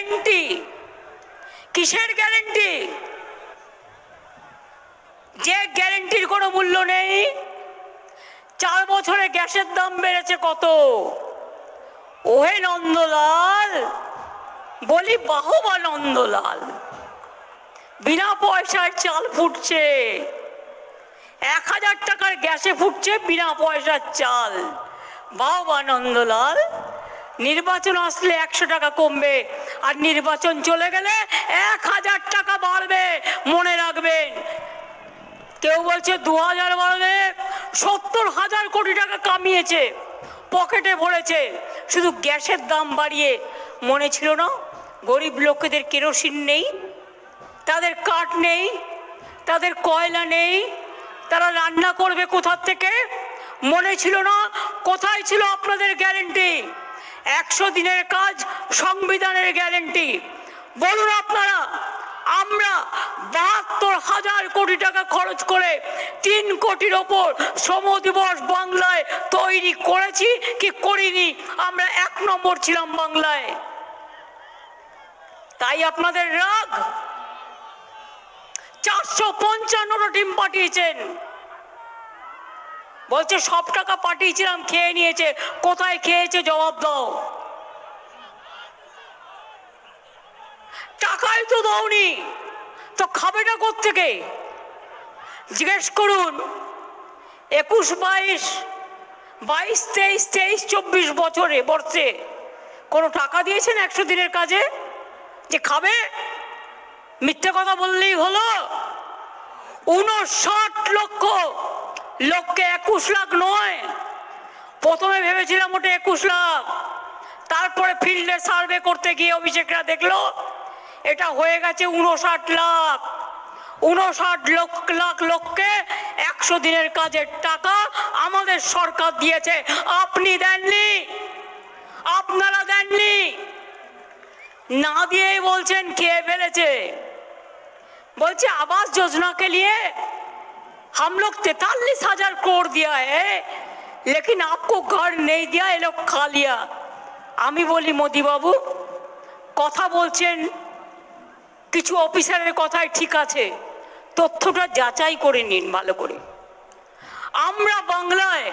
Guarantee? কিসের guarantee? যে গ্যারেন্টির কোনো মূল্য নেই, চার বছরে গ্যাসের দাম বেড়েছে কত? ওহে নন্দলাল, বলি বাহবা নন্দলাল, বিনা পয়সায় চাল ফুটছে। এক হাজার টাকার গ্যাসে ফুটছে বিনা পয়সার চাল। বাহবা নন্দলাল, নির্বাচন আসলে একশো টাকা কমবে। আর নির্বাচন চলে গেলে এক হাজার টাকা বাড়বে, মনে রাখবেন। কেউ বলছে দু হাজার বাড়বে, সত্তর হাজার কোটি টাকা কামিয়েছে, পকেটে ভরেছে। শুধু গ্যাসের দাম বাড়িয়ে মনে ছিল না, গরিব লোকেদের কেরোসিন নেই, তাদের কাঠ নেই, তাদের কয়লা নেই, তারা রান্না করবে কোথার থেকে? মনে ছিল না, কোথায় ছিল আপনাদের গ্যারেন্টি? একশো দিনের কাজ, সংবিধানের গ্যারেন্টি। বলুন আপনারা, আমরা বাহাত্তর হাজার কোটি টাকা খরচ করে তিন কোটির ওপর শ্রম দিবস বাংলায় তৈরি করেছি, কি করিনি? আমরা এক নম্বর ছিলাম বাংলায়। তাই আপনাদের রাগ? চারশো পঞ্চান্নটা টিম পাঠিয়েছেন। বলছে, সব টাকা পাঠিয়েছিলাম, খেয়ে নিয়েছে। কোথায় খেয়েছে জবাব দাও। টাকাই তো দাওনি। তো খাবেটা থেকে জিজ্ঞেস করুন, একুশ বাইশ বাইশ তেইশ তেইশ চব্বিশ বছরে, বর্ষে কোনো টাকা দিয়েছেন একশো দিনের কাজে? যে খাবে? মিথ্যে কথা বললেই হলো। উনষাট লক্ষ লোককে একুশ লাখ নয়। প্রথমে ভেবেছিলাম ওটা একুশ লাখ। তারপরে ফিল্ডে সার্ভে করতে গিয়ে অভিষেকরা দেখল, এটা হয়ে গেছে উনষাট লাখ। উনষাট লক্ষ লাখ লোককে একশো দিনের কাজের টাকা আমাদের সরকার দিয়েছে। আপনি দেননি। আপনারা দেননি। না দিয়েই বলছেন খেয়ে ফেলেছে। বলছে আবাস যোজনাকে নিয়ে हम लोग तैतालीस हजार करोड़ दिया है लेकिन आपको घर नहीं दिया ये लोग खा लिया আমি বলি মোদি বাবু কথা বলছেন কিছু অফিসারের কথাই ঠিক আছে তথ্যটা যাচাই করে নিন ভালো করে আমরা বাংলায়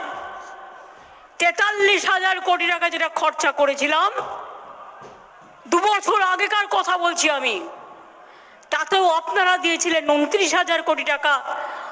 তেতাল্লিশ হাজার কোটি টাকা যেটা খরচা করেছিলাম দু বছর আগেকার কথা বলছি আমি তাতেও আপনারা দিয়েছিলেন উনত্রিশ হাজার কোটি টাকা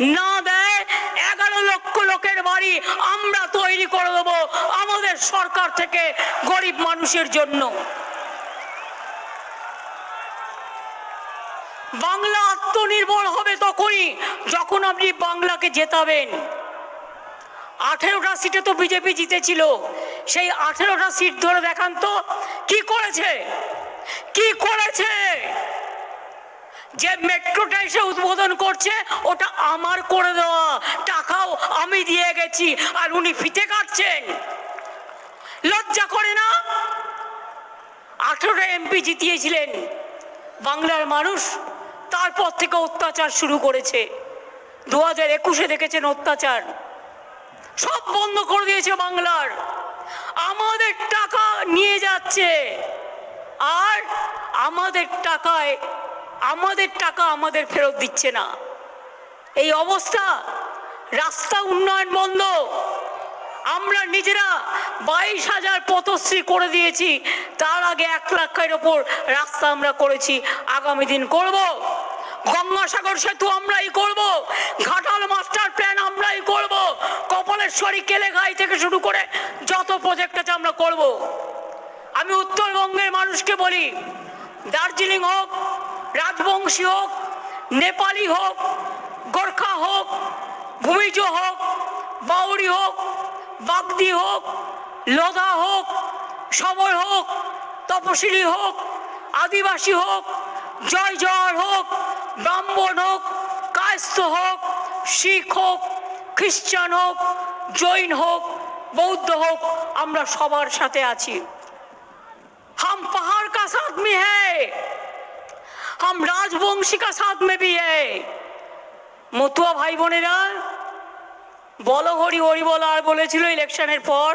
না দেয়, এগারো লক্ষ লোকের বাড়ি আমরা তৈরি করে দেবো আমাদের সরকার থেকে গরিব মানুষের জন্য। বাংলা আত্মনির্ভর হবে তখনই যখন আপনি বাংলাকে জেতাবেন। আঠেরোটা সিটে তো বিজেপি জিতেছিল। সেই আঠেরোটা সিট ধরে দেখান তো, কি করেছে? কি করেছে? যে মেট্রোটা এসে উদ্বোধন করছে, ওটা আমার করে দেওয়া। টাকাও আমি দিয়ে গেছি, আর উনি ফিতে কাটছেন। লজ্জা করে না? আঠেরোটা এমপি জিতিয়েছিলেন। বাংলার মানুষ তারপর থেকে অত্যাচার শুরু করেছে। দু হাজার একুশে দেখেছেন অত্যাচার। সব বন্ধ করে দিয়েছে বাংলার। আমাদের টাকা নিয়ে যাচ্ছে। আর আমাদের টাকায় আমাদের টাকা আমাদের ফেরত দিচ্ছে না। এই অবস্থা, রাস্তা উন্নয়ন বন্ধ। আমরা নিজেরা বাইশ হাজার পথশ্রী করে দিয়েছি, তার আগে এক লাখের ওপর রাস্তা আমরা করেছি, আগামী দিন করব। গঙ্গাসাগর সেতু আমরাই করব, ঘাটাল মাস্টার প্ল্যান আমরাই করব, কপালেশ্বরী কেলেঘাই থেকে শুরু করে যত প্রজেক্ট আছে আমরা করব। আমি উত্তরবঙ্গের মানুষকে বলি, দার্জিলিং হোক রাজবংশী হোক, নেপালি হোক, গোর্খা হোক, ভূমিজ হোক বাউরি হোক, বাগদি হোক, লোধা হোক সবর হোক, তপশিলি হোক, আদিবাসী হোক, জয় জয় হোক, ব্রাহ্মণ হোক, কায়স্থ হোক, শিখ হোক খ্রিস্টান হোক, জৈন হোক, বৌদ্ধ হোক, আমরা সবার সাথে আছি। হাম পাহাড় কা হ্যাঁ हम राजवंशी का साथ में भी है মতুয়া ভাই বোনেরা বলো হরি হরি বলো আর বলেছিল ইলেকশনের পর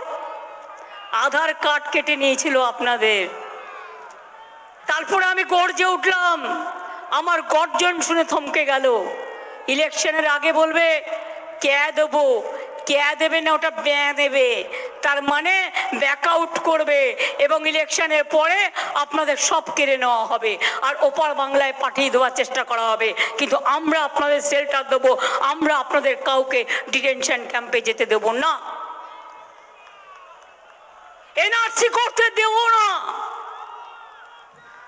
আধার কার্ড কেটে নিয়েছিল আপনাদের তারপরে আমি গর্জে উঠলাম আমার গর্জন শুনে থমকে গেল ইলেকশনের আগে বলবে কে দেবো কে দেবে না ওটা ব্যয় দেবে তার মানে ব্যাক আউট করবে এবং ইলেকশনের পরে আপনাদের সব কেড়ে নেওয়া হবে। আর ওপার বাংলায় পাঠিয়ে দেওয়ার চেষ্টা করা হবে। কিন্তু আমরা আপনাদের শেল্টার দেবো, আমরা আপনাদের কাউকে ডিটেনশন ক্যাম্পে যেতে দেব না। এনআরসি করতে দেব না।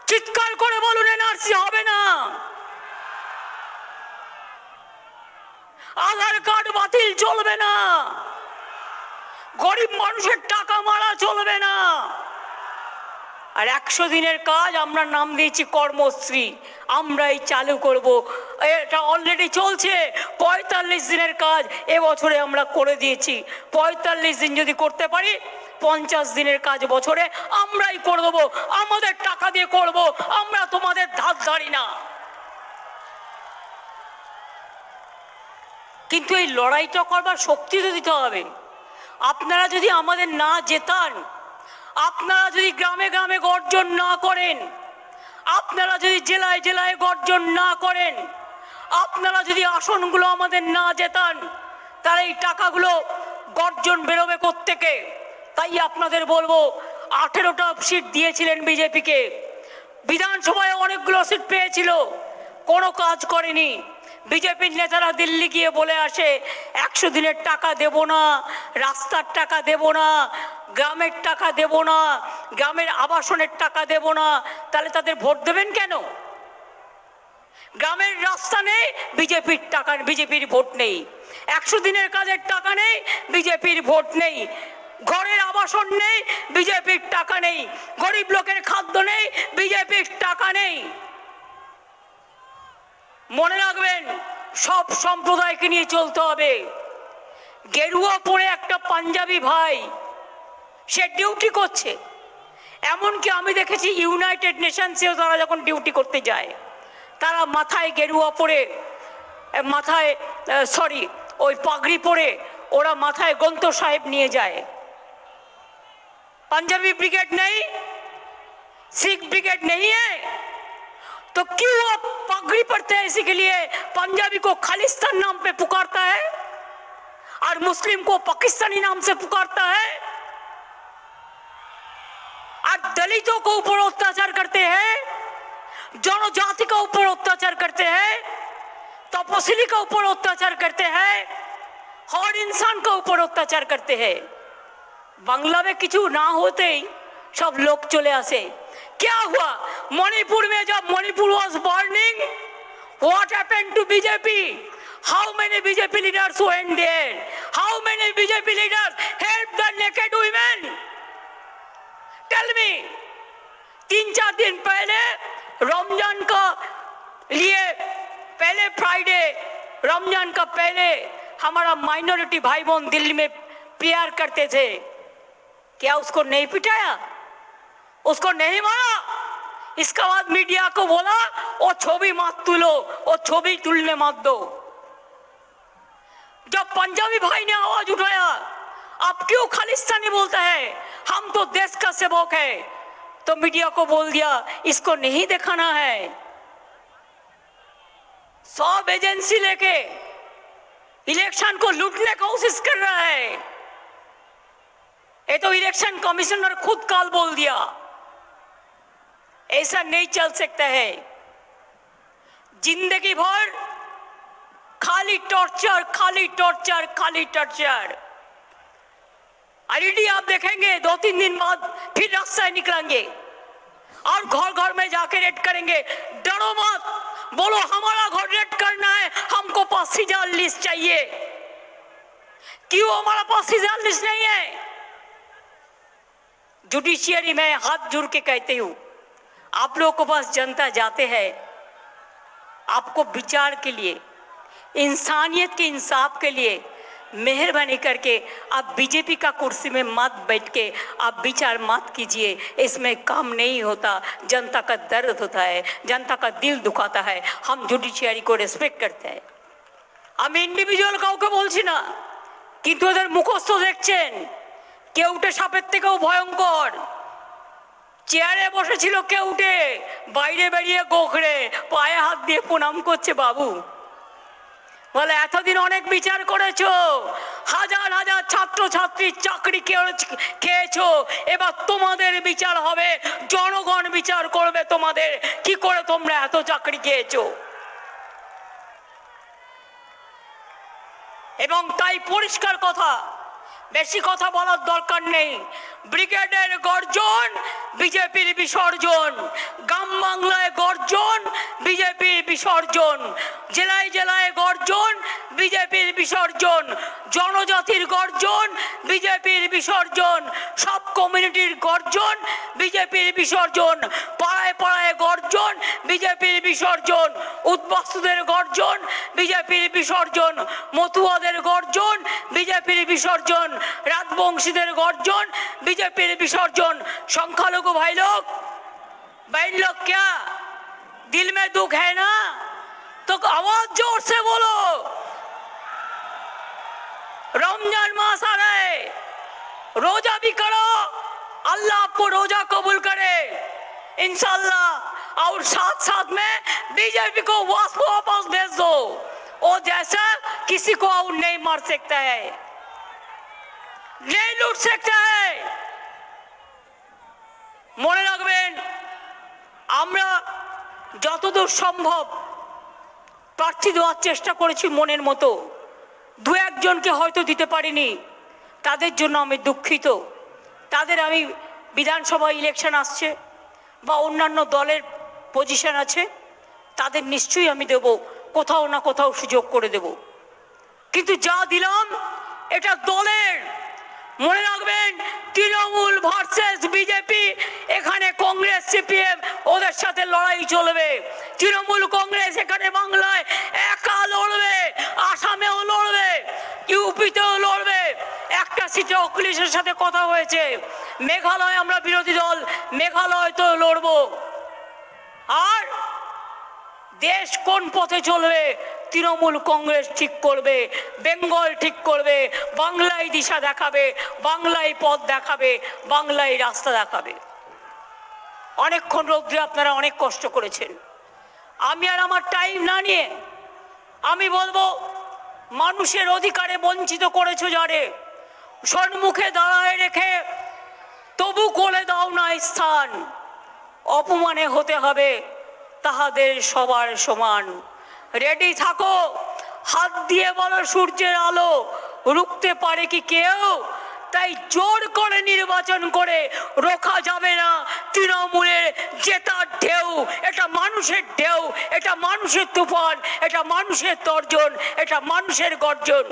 চিৎকার করে বলুন, এনআরসি হবে না। আধার কার্ড বাতিল চলবে না। গরিব মানুষের টাকা মারা চলবে না। আর একশো দিনের কাজ আমরা নাম দিয়েছি কর্মশ্রী। আমরাই চালু করব। এটা অলরেডি চলছে। পঁয়তাল্লিশ দিনের কাজ এবছরে আমরা করে দিয়েছি। পঁয়তাল্লিশ দিন যদি করতে পারি, পঞ্চাশ দিনের কাজ বছরে আমরাই করে দেবো। আমাদের টাকা দিয়ে করব। আমরা তোমাদের ধার ধারি না। কিন্তু এই লড়াইটা করবার শক্তি তো দিতে হবে। আপনারা যদি আমাদের না জেতান, আপনারা যদি গ্রামে গ্রামে গর্জন না করেন, আপনারা যদি জেলায় জেলায় গর্জন না করেন, আপনারা যদি আসনগুলো আমাদের না জেতান, তাহলে এই টাকাগুলো গর্জন বেরোবে থেকে তাই আপনাদের বলব, আঠেরোটা সিট দিয়েছিলেন বিজেপিকে। বিধানসভায় অনেকগুলো সিট পেয়েছিল, কোনো কাজ করেনি। বিজেপির নেতারা দিল্লি গিয়ে বলে আসে, একশো দিনের টাকা দেব না, রাস্তার টাকা দেব না, গ্রামের টাকা দেব না, গ্রামের আবাসনের টাকা দেব না, তাহলে তাদের ভোট দেবেন কেন? গ্রামের রাস্তা নেই, বিজেপির টাকা, বিজেপির ভোট নেই। একশো দিনের কাজের টাকা নেই, বিজেপির ভোট নেই। ঘরের আবাসন নেই, বিজেপির টাকা নেই। গরিব লোকের খাদ্য নেই, বিজেপির টাকা নেই। মনে রাখবেন, সব সম্প্রদায়কে নিয়ে চলতে হবে। গেরুয়া পরে একটা পাঞ্জাবি ভাই, সে ডিউটি করছে। এমনকি আমি দেখেছি ইউনাইটেড নেশনসেও তারা যখন ডিউটি করতে যায়, তারা মাথায় গেরুয়া পরে, মাথায় সরি ওই পাগড়ি পরে ওরা মাথায় গন্ত সাহেব নিয়ে যায়। পাঞ্জাবি ব্রিগেড নেই, শিখ ব্রিগেড নেই হ্যাঁ तो क्यों आप पगड़ी पड़ते हैं इसी के लिए? पंजाबी को खालिस्तान नाम पे पुकारता है और मुस्लिम को पाकिस्तानी नाम से पुकारता है? और दलितों को ऊपर अत्याचार करते हैं, जनजाति का ऊपर अत्याचार करते हैं तपसिली का ऊपर अत्याचार करते हैं, हर इंसान का ऊपर अत्याचार करते हैं। बांग्ला में किचू ना होते ही सब लोग चले आसे क्या हुआ मणिपुर में जब Manipur was burning what happened to bjp how many bjp leaders went there how many bjp leaders helped the naked women tell me तीन चार दिन पहले रमजान का लिए पहले फ्राइडे रमजान का पहले हमारा माइनॉरिटी भाई बहन दिल्ली में प्रेयर करते थे क्या उसको नहीं पिटाया उसको नहीं मारा इसके बाद मीडिया को बोला वो छवि मत तुलो वो छवि तुलने मत दो। जब पंजाबी भाई ने आवाज़ उठाया, आप क्यों खालिस्तानी बोलता है? हम तो देश का सेवक है। तो मीडिया को बोल दिया, इसको नहीं दिखाना है। सब एजेंसी लेके इलेक्शन को लूटने की कोशिश कर रहा है। ये तो इलेक्शन कमिश्नर खुद काल बोल दिया। ऐसा नहीं चल सकता है। ज़िंदगी भर खाली टॉर्चर खाली टॉर्चर खाली टॉर्चर ऑलरेडी आप देखेंगे दो तीन दिन बाद फिर रास्ता निकलेंगे। और घर घर में जाके रेड करेंगे। डरो मत। बोलो, हमारा घर रेड करना है। हमको पास सीजर लिस्ट चाहिए। क्यों हमारा पास सीजर लिस्ट नहीं है? जुडिशियरी में हाथ जुड़ के कहती हूँ। आप लोगों के पास जनता जाते हैं आपको विचार के लिए इंसानियत के इंसाफ के लिए मेहरबानी करके आप बीजेपी का कुर्सी में मत बैठ के आप विचार मत कीजिए इसमें काम नहीं होता जनता का दर्द होता है जनता का दिल दुखाता है हम जुडिशियारी को रेस्पेक्ट करते हैं আমি ইন্ডিভিজুয়াল কাউকে বলছি না কিন্তু ওদের মুখস্থ দেখছেন কেউটে সাপের থেকেও ভয়ঙ্কর চেয়ারে বসেছিল কেউটে বাইরে বেরিয়ে গোখরে পায়ে হাত দিয়ে প্রণাম করছে বাবু। বলে, এতদিন অনেক বিচার করেছ, হাজার হাজার ছাত্র ছাত্রীর চাকরি খেয়ে- খেয়েছো, এবার তোমাদের বিচার হবে, জনগণ বিচার করবে তোমাদের, কি করে তোমরা এত চাকরি খেয়েছো? এবং তাই পরিষ্কার কথা বেশি কথা বলার দরকার নেই। ব্রিগেডের গর্জন, বিজেপির বিসর্জন। গ্রাম বাংলায় গর্জন, বিজেপির বিসর্জন। জেলায় জেলায় গর্জন বিজেপির বিসর্জন, জনজাতির গর্জন, বিজেপির বিসর্জন, সব কমিউনিটির গর্জন, বিজেপির বিসর্জন, পাড়ায় পাড়ায় গর্জন, বিজেপির বিসর্জন, উদ্বাস্তুদের গর্জন, বিজেপির বিসর্জন, মতুয়াদের গর্জন, বিজেপির বিসর্জন, রাজবংশীদের গর্জন, বিজেপির বিসর্জন, সংখ্যালঘু ভাই লোক বাইন লোক কে দিল মে দুঃখ হ্যাঁ না? তো আওয়াজ জোর সে বলো। रमजान मास आ रहा है रोजा भी करो अल्लाह आपको रोजा कबूल करे इंशाल्लाह और साथ साथ में बीजेपी को वापस वापस भेज दो वो जैसा किसी को और नहीं मार सकता है नहीं लूट सकता है মনে রাখবেন আমরা যতদূর সম্ভব প্রার্থী দেওয়ার চেষ্টা করেছি মনের মতো দু একজনকে হয়তো দিতে পারিনি। তাদের জন্য আমি দুঃখিত। তাদের আমি বিধানসভা ইলেকশন আসছে বা অন্যান্য দলের পজিশন আছে, তাদের নিশ্চয়ই আমি দেব, কোথাও না কোথাও সুযোগ করে দেব। কিন্তু যা দিলাম, এটা দলের। মনে রাখবেন, তৃণমূল ভার্সেস বিজেপি, এখানে কংগ্রেস, সিপিএম, ওদের সাথে লড়াই চলবে। তৃণমূল কংগ্রেস এখানে বাংলায় একা লড়বে, আসামেও লড়বে, ইউপিতেও লড়বে। একটা সিটে অখিলেশের সাথে কথা হয়েছে, মেঘালয় আমরা বিরোধী দল মেঘালয় তো লড়বো। আর দেশ কোন পথে চলবে, তৃণমূল কংগ্রেস ঠিক করবে, বেঙ্গল ঠিক করবে, বাংলায় দিশা দেখাবে, বাংলায় পথ দেখাবে, বাংলায় রাস্তা দেখাবে। অনেকক্ষণ রৌদ্রে আপনারা অনেক কষ্ট করেছেন। আমি আর আমার টাইম না নিয়ে আমি বলব, মানুষের অধিকারে বঞ্চিত করেছ যারে। সন্মুখে দাঁড়ায় রেখে তবু কোলে দাও না স্থান। অপমানে হতে হবে তাহাদের সবার সমান। রেডি থাকো, হাত দিয়ে বলো সূর্যের আলো, রুখতে পারে কি কেউ? তাই জোর করে নির্বাচন করে রোখা যাবে না। তৃণমূলের জেতার ঢেউ, এটা মানুষের ঢেউ, এটা মানুষের তুফান, এটা মানুষের তর্জন, এটা মানুষের গর্জন।